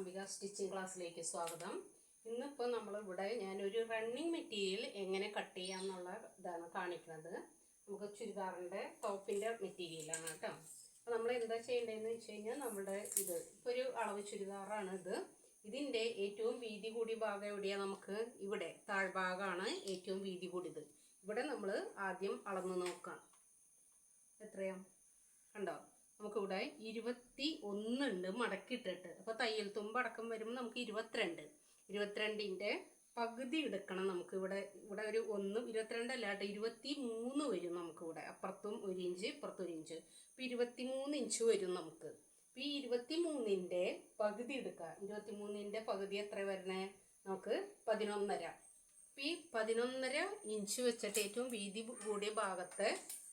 Ambika stitching ക്ലാസ്സിലേക്ക് സ്വാഗതം. ഇന്നിപ്പോൾ നമ്മളിവിടെ ഞാനൊരു റണ്ണിങ് മെറ്റീരിയൽ എങ്ങനെ കട്ട് ചെയ്യാം എന്നുള്ള ഇതാണ് കാണിക്കുന്നത്. നമുക്ക് ചുരിദാറിന്റെ ടോപ്പിന്റെ മെറ്റീരിയലാണ് കേട്ടോ. അപ്പോൾ നമ്മൾ എന്താ ചെയ്യേണ്ടതെന്ന് വെച്ച് കഴിഞ്ഞാൽ നമ്മുടെ ഇത്. ഇപ്പോൾ ഒരു അളവ് ചുരിദാറാണ് ഇത്. ഇതിന്റെ ഏറ്റവും വീതി കൂടിയ ഭാഗം എവിടെയാണ് നമുക്ക് ഇവിടെ താഴ്ഭാഗമാണ് ഏറ്റവും വീതി കൂടിയത്. ഇവിടെ നമ്മൾ ആദ്യം അളന്ന് നോക്കാം. എത്രയാണ് കണ്ടോ? നമുക്കിവിടെ ഇരുപത്തി ഒന്നുണ്ട് മടക്കിയിട്ടിട്ട്. അപ്പോൾ തയ്യൽ തുമ്പ് അടക്കം വരുമ്പോൾ നമുക്ക് ഇരുപത്തിരണ്ട്. ഇരുപത്തിരണ്ടിന്റെ പകുതി എടുക്കണം നമുക്ക് ഇവിടെ. ഇവിടെ ഒരു ഒന്ന് ഇരുപത്തിരണ്ടല്ല കേട്ടോ ഇരുപത്തി മൂന്ന് വരും നമുക്കിവിടെ അപ്പുറത്തും ഒരു ഇഞ്ച് ഇപ്പുറത്തും ഒരു ഇഞ്ച്. അപ്പോൾ ഇരുപത്തി മൂന്ന് ഇഞ്ച് വരും നമുക്ക്. അപ്പോൾ ഈ ഇരുപത്തി മൂന്നിന്റെ പകുതി എടുക്കുക. ഇരുപത്തി മൂന്നിന്റെ പകുതി എത്ര വരണേ? നമുക്ക് പതിനൊന്നര. അപ്പോൾ ഈ പതിനൊന്നര ഇഞ്ച് വെച്ചിട്ട് ഏറ്റവും വീതി കൂടിയ ഭാഗത്തെ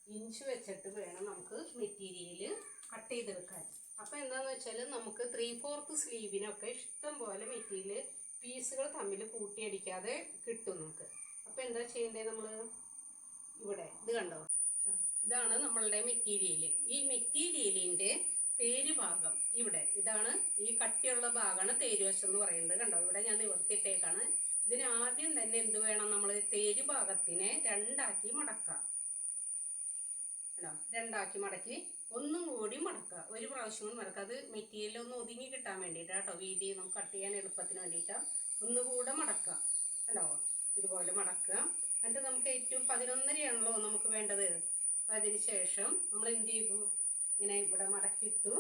ഇഞ്ച് വെച്ചിട്ട് വേണം നമുക്ക് മെറ്റീരിയൽ കട്ട് ചെയ്തെടുക്കാൻ അപ്പോൾ എന്താണെന്ന് വെച്ചാൽ നമുക്ക് ത്രീ ഫോർത്ത് സ്ലീവിനൊക്കെ ഇഷ്ടം പോലെ മെറ്റീരിയൽ പീസുകൾ തമ്മിൽ കൂട്ടിയടിക്കാതെ കിട്ടും നമുക്ക്. അപ്പോൾ എന്താ ചെയ്യേണ്ടത് നമ്മൾ ഇവിടെ ഇത് കണ്ടോ? ഇതാണ് നമ്മളുടെ മെറ്റീരിയൽ ഈ മെറ്റീരിയലിന്റെ തേര് ഭാഗം ഇവിടെ ഇതാണ് ഈ കട്ടിയുള്ള ഭാഗമാണ് തേര് വശം എന്ന് പറയുന്നത്. കണ്ടോ? ഇവിടെ ഞാൻ നിവർത്തിയിട്ടേക്കാണ് ഇതിന് ആദ്യം തന്നെ എന്ത് വേണം നമ്മൾ തേര് ഭാഗത്തിനെ രണ്ടാക്കി മടക്കാം. കേട്ടോ രണ്ടാക്കി മടക്കി ഒന്നും കൂടി മടക്കുക. ഒരു പ്രാവശ്യം കൂടി മടക്കുക. അത് മെറ്റീരിയൽ ഒന്ന് ഒതുങ്ങി കിട്ടാൻ വേണ്ടിയിട്ട് കേട്ടോ വീതി നമുക്ക് കട്ട് ചെയ്യാൻ എളുപ്പത്തിന് വേണ്ടിയിട്ട്. ഒന്നുകൂടെ മടക്കുക. കണ്ടോ? ഇതുപോലെ മടക്കുക. എന്നിട്ട് നമുക്ക് ഏറ്റവും പതിനൊന്നരയാണല്ലോ നമുക്ക് വേണ്ടത്. അപ്പം അതിന് ശേഷം നമ്മൾ എന്ത് ചെയ്തു? ഇങ്ങനെ ഇവിടെ മടക്കിയിട്ടു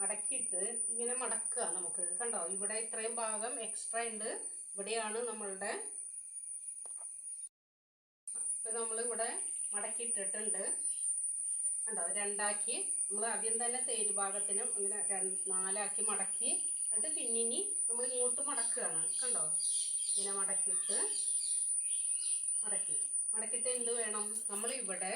മടക്കിയിട്ട് ഇങ്ങനെ മടക്കുക നമുക്ക്. കണ്ടോ? ഇവിടെ ഇത്രയും ഭാഗം എക്സ്ട്രാ ഉണ്ട്. ഇവിടെയാണ് നമ്മളുടെ ഇപ്പം നമ്മളിവിടെ മടക്കിയിട്ടിട്ടുണ്ട്. കണ്ടോ? രണ്ടാക്കി. നമ്മൾ ആദ്യം തന്നെ തേര് ഭാഗത്തിന് ഇങ്ങനെ നാലാക്കി മടക്കി. എന്നിട്ട് പിന്നിനി നമ്മൾ ഇങ്ങോട്ട് മടക്കുകയാണ്. കണ്ടോ? ഇങ്ങനെ മടക്കിയിട്ട് മടക്കി. മടക്കിയിട്ട് എന്ത് വേണം? നമ്മൾ ഇവിടെ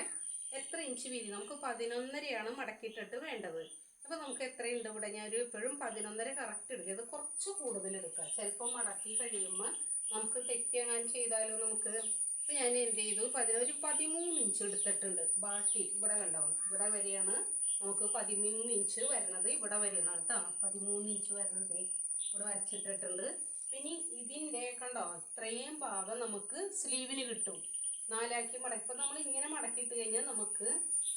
എത്ര ഇഞ്ച് വീതി? നമുക്ക് പതിനൊന്നരയാണ് മടക്കിയിട്ടിട്ട് വേണ്ടത്. അപ്പോൾ നമുക്ക് എത്രയുണ്ട് ഇവിടെ? ഞാൻ ഒരു ഇപ്പോഴും പതിനൊന്നര കറക്റ്റ് എടുക്കുക ഇത് കുറച്ച് കൂടുതൽ എടുക്കുക ചിലപ്പോൾ മടക്കി കഴിയുമ്പോൾ നമുക്ക് തെറ്റെങ്ങാനും ചെയ്താലും നമുക്ക് ഇപ്പം ഞാൻ എന്ത് ചെയ്തു? പതിനൊരു പതിമൂന്ന് ഇഞ്ച് എടുത്തിട്ടുണ്ട്. ബാക്കി ഇവിടെ കണ്ടോ? ഇവിടെ വരെയാണ് നമുക്ക് പതിമൂന്ന് ഇഞ്ച് വരുന്നത്. ഇവിടെ വരെയാണ് കേട്ടോ. പതിമൂന്ന് ഇഞ്ച് വരുന്നത്. ഇവിടെ വരച്ചിട്ടിട്ടുണ്ട്. ഇനി ഇതിന്റെ കണ്ടോ? ഇത്രയും ഭാഗം നമുക്ക് സ്ലീവിന് കിട്ടും. നാലാക്കി മടക്കി ഇപ്പം നമ്മൾ ഇങ്ങനെ മടക്കിയിട്ട് കഴിഞ്ഞാൽ നമുക്ക്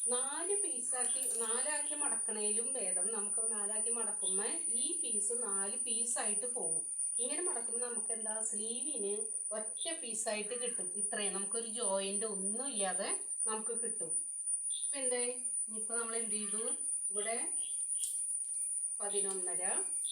നാല് പീസാക്കി നാലാക്കി മടക്കണേലും ഭേദം. നമുക്ക് നാലാക്കി മടക്കുമ്പോൾ ഈ പീസ് നാല് പീസായിട്ട് പോകും. ഇങ്ങനെ മടക്കുമ്പോൾ നമുക്ക് എന്താ സ്ലീവിന് ഒറ്റ പീസായിട്ട് കിട്ടും. ഇത്രയും. നമുക്കൊരു ജോയിന്റ് ഒന്നും ഇല്ലാതെ നമുക്ക് കിട്ടും. ഇപ്പം എന്തേ? ഇനിയിപ്പോൾ നമ്മൾ എന്ത് ചെയ്തു? ഇവിടെ പതിനൊന്നര.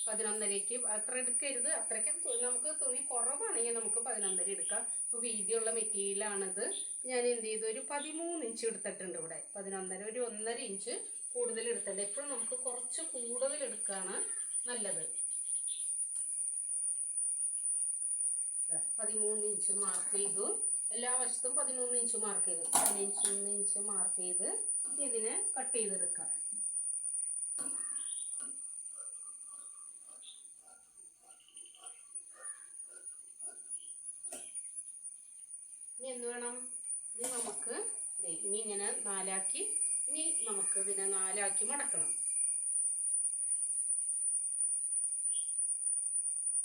പതിനൊന്നരയ്ക്ക് അത്ര എടുക്കരുത്. അത്രയ്ക്ക് നമുക്ക് തുണി കുറവാണെങ്കിൽ നമുക്ക് പതിനൊന്നര എടുക്കാം. ഇപ്പോൾ വീതിയുള്ള മെറ്റീരിയലാണിത് ഞാൻ എന്ത് ചെയ്തു? ഒരു പതിമൂന്ന് ഇഞ്ച് എടുത്തിട്ടുണ്ട് ഇവിടെ. പതിനൊന്നര ഒരു ഒന്നര ഇഞ്ച് കൂടുതൽ എടുത്തിട്ടുണ്ട്. എപ്പോഴും നമുക്ക് കുറച്ച് കൂടുതൽ എടുക്കുകയാണ് നല്ലത്. പതിമൂന്ന് ഇഞ്ച് മാർക്ക് ചെയ്തു. എല്ലാ വശത്തും പതിമൂന്ന് ഇഞ്ച് മാർക്ക് ചെയ്തു. പതിനഞ്ച് ഇഞ്ച് മാർക്ക് ചെയ്ത് ഇതിനെ കട്ട് ചെയ്തെടുക്കാം ഇനി എന്ത് വേണം? ഇനി നമുക്ക് ഇനി ഇങ്ങനെ നാലാക്കി ഇനി നമുക്ക് ഇതിനെ നാലാക്കി മടക്കണം.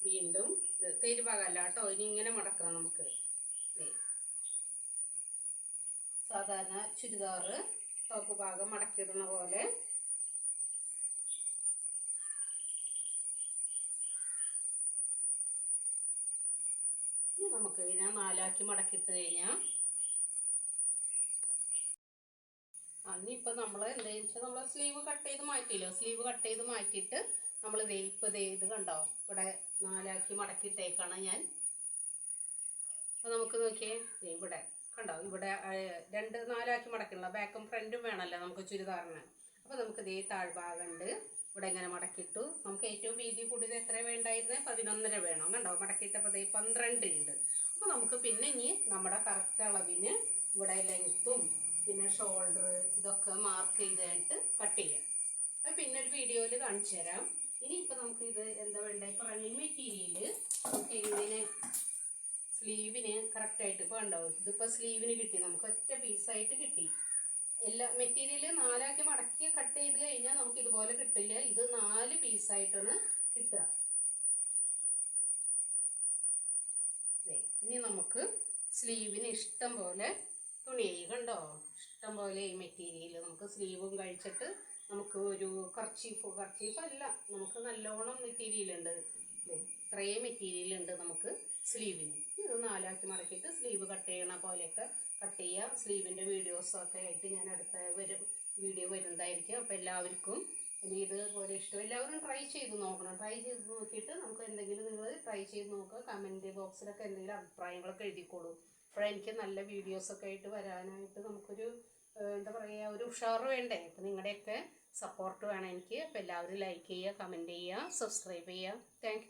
വീണ്ടും ഇത് തേരുഭാഗമല്ല കേട്ടോ ഇനി ഇങ്ങനെ മടക്കണം നമുക്ക്. സാധാരണ ചുരിദാറ് ടോപ്പ് ഭാഗം മടക്കിയിടുന്ന പോലെ. നമുക്ക് ഇതിനെ നാലാക്കി മടക്കിയിട്ട് കഴിഞ്ഞാൽ അന്നിപ്പോൾ നമ്മൾ എന്താണെന്ന് വെച്ചാൽ നമ്മൾ സ്ലീവ് കട്ട് ചെയ്ത് മാറ്റിയില്ലോ? സ്ലീവ് കട്ട് ചെയ്ത് മാറ്റിയിട്ട് നമ്മൾ വേപ്പ് ഇത് കണ്ടോ? ഇവിടെ നാലാക്കി മടക്കിയിട്ടേക്കാണ് ഞാൻ. അപ്പോൾ നമുക്ക് നോക്കിയേ ഇവിടെ കണ്ടോ? ഇവിടെ രണ്ട് നാലാക്കി മടക്കിയുള്ള ബാക്കും ഫ്രണ്ടും വേണമല്ലോ നമുക്ക് ചുരിദാറിന്. അപ്പോൾ നമുക്ക് ദേ താഴ്ഭാഗമുണ്ട് ഇവിടെ ഇങ്ങനെ മടക്കിയിട്ടു. നമുക്ക് ഏറ്റവും വീതി കൂടിയത് എത്ര വേണ്ടായിരുന്നേ? പതിനൊന്നര വേണം കണ്ടോ? മടക്കിയിട്ടപ്പോൾ ദേ പന്ത്രണ്ട് ഉണ്ട് അപ്പോൾ നമുക്ക് പിന്നെ ഇനി നമ്മുടെ കറക്റ്റ് അളവിന് ഇവിടെ ലെങ്ത്തും പിന്നെ ഷോൾഡർ ഇതൊക്കെ മാർക്ക് ചെയ്തിട്ട് കട്ട് ചെയ്യാം. പിന്നെ ഒരു വീഡിയോയിൽ കാണിച്ചു തരാം ഇനി ഇപ്പം നമുക്ക് ഇത് എന്താ വേണ്ട? ഇപ്പം റണ്ണിങ് മെറ്റീരിയൽ നമുക്ക് എങ്ങനെ സ്ലീവിന് കറക്റ്റായിട്ട് ഇപ്പോൾ ഉണ്ടാവും ഇതിപ്പോൾ സ്ലീവിന് കിട്ടി. നമുക്ക് ഒറ്റ പീസായിട്ട് കിട്ടി. എല്ലാ മെറ്റീരിയൽ നാലാക്കി മടക്കി കട്ട് ചെയ്ത് കഴിഞ്ഞാൽ നമുക്ക് ഇതുപോലെ കിട്ടില്ല. ഇത് നാല് പീസായിട്ടാണ് കിട്ടുക. ഇനി നമുക്ക് സ്ലീവിന് ഇഷ്ടം പോലെ തുണി. കണ്ടോ? ഇഷ്ടം പോലെ ഈ മെറ്റീരിയൽ നമുക്ക് സ്ലീവും കഴിച്ചിട്ട് നമുക്ക് ഒരു കർച്ചീഫ് കർച്ചീഫ് അല്ല. നമുക്ക് നല്ലോണം മെറ്റീരിയൽ ഉണ്ട്. ദേ, ഇത്രയും മെറ്റീരിയൽ ഉണ്ട് നമുക്ക് സ്ലീവിന് ഇത് നാലാക്കി മടക്കിയിട്ട് സ്ലീവ് കട്ട് ചെയ്യണ പോലെയൊക്കെ കട്ട് ചെയ്യുക സ്ലീവിന്റെ വീഡിയോസൊക്കെ ആയിട്ട് ഞാൻ അടുത്ത വരും വീഡിയോ വരുന്നതായിരിക്കും. അപ്പോൾ എല്ലാവർക്കും ഇനി ഇതുപോലെ ഇഷ്ടം. എല്ലാവരും ട്രൈ ചെയ്ത് നോക്കണം. ട്രൈ ചെയ്ത് നോക്കിയിട്ട് നമുക്ക് എന്തെങ്കിലും നിങ്ങൾ ട്രൈ ചെയ്ത് നോക്കുക. കമന്റ് ബോക്സിലൊക്കെ എന്തെങ്കിലും അഭിപ്രായങ്ങളൊക്കെ എഴുതിക്കോളൂ. അപ്പോഴെനിക്ക് നല്ല വീഡിയോസൊക്കെ ആയിട്ട് വരാനായിട്ട് നമുക്കൊരു എന്താ പറയുക ഒരു ഉഷാർ വേണ്ടേ? അപ്പം നിങ്ങളുടെയൊക്കെ സപ്പോർട്ട് വേണം എനിക്ക്. അപ്പോൾ എല്ലാവരും ലൈക്ക് ചെയ്യുക കമന്റ് ചെയ്യുക സബ്സ്ക്രൈബ് ചെയ്യുക. താങ്ക്